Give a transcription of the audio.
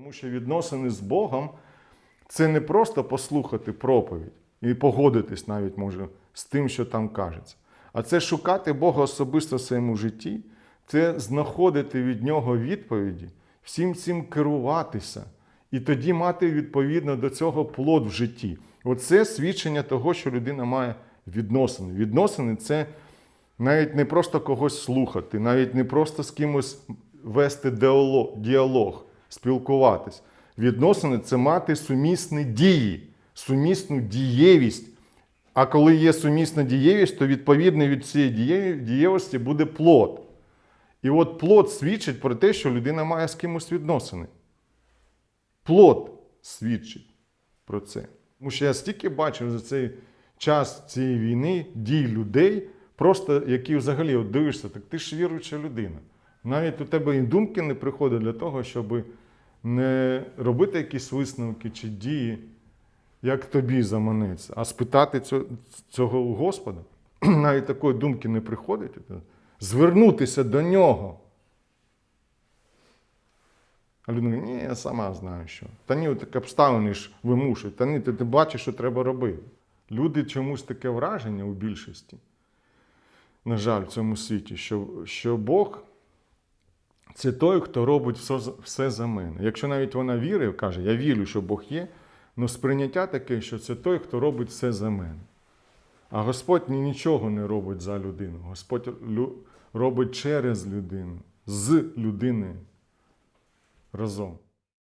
Тому що відносини з Богом це не просто послухати проповідь і погодитись навіть може з тим, що там кажеться. А це шукати Бога особисто в своєму житті, це знаходити від Нього відповіді, всім цим керуватися, і тоді мати відповідно до цього плод в житті. Оце свідчення того, що людина має відносини. Відносини це навіть не просто когось слухати, навіть не просто з кимось вести діалог, спілкуватись. Відносини це мати сумісні дії, сумісну дієвість. А коли є сумісна дієвість, то відповідно від цієї дієвості буде плод. І от плод свідчить про те, що людина має з кимось відносини. Плод свідчить про це. Тому що я стільки бачив за цей час цієї війни дій людей, просто які взагалі от дивишся, так ти ж віруюча людина. Навіть у тебе і думки не приходить для того, щоб не робити якісь висновки чи дії, як тобі заманеться, а спитати цього, у Господа. Навіть такої думки не приходить. Звернутися до нього. А людина ні, я сама знаю, що. Та ні, так обставини ж вимушують. Та ні, ти, ти бачиш, що треба робити. Люди чомусь таке враження у більшості, на жаль, в цьому світі, що, що Бог це той, хто робить все, все за мене. Якщо навіть вона вірить, каже, я вірю, що Бог є, але сприйняття таке, що це той, хто робить все за мене. А Господь нічого не робить за людину. Господь робить через людину, з людиною разом.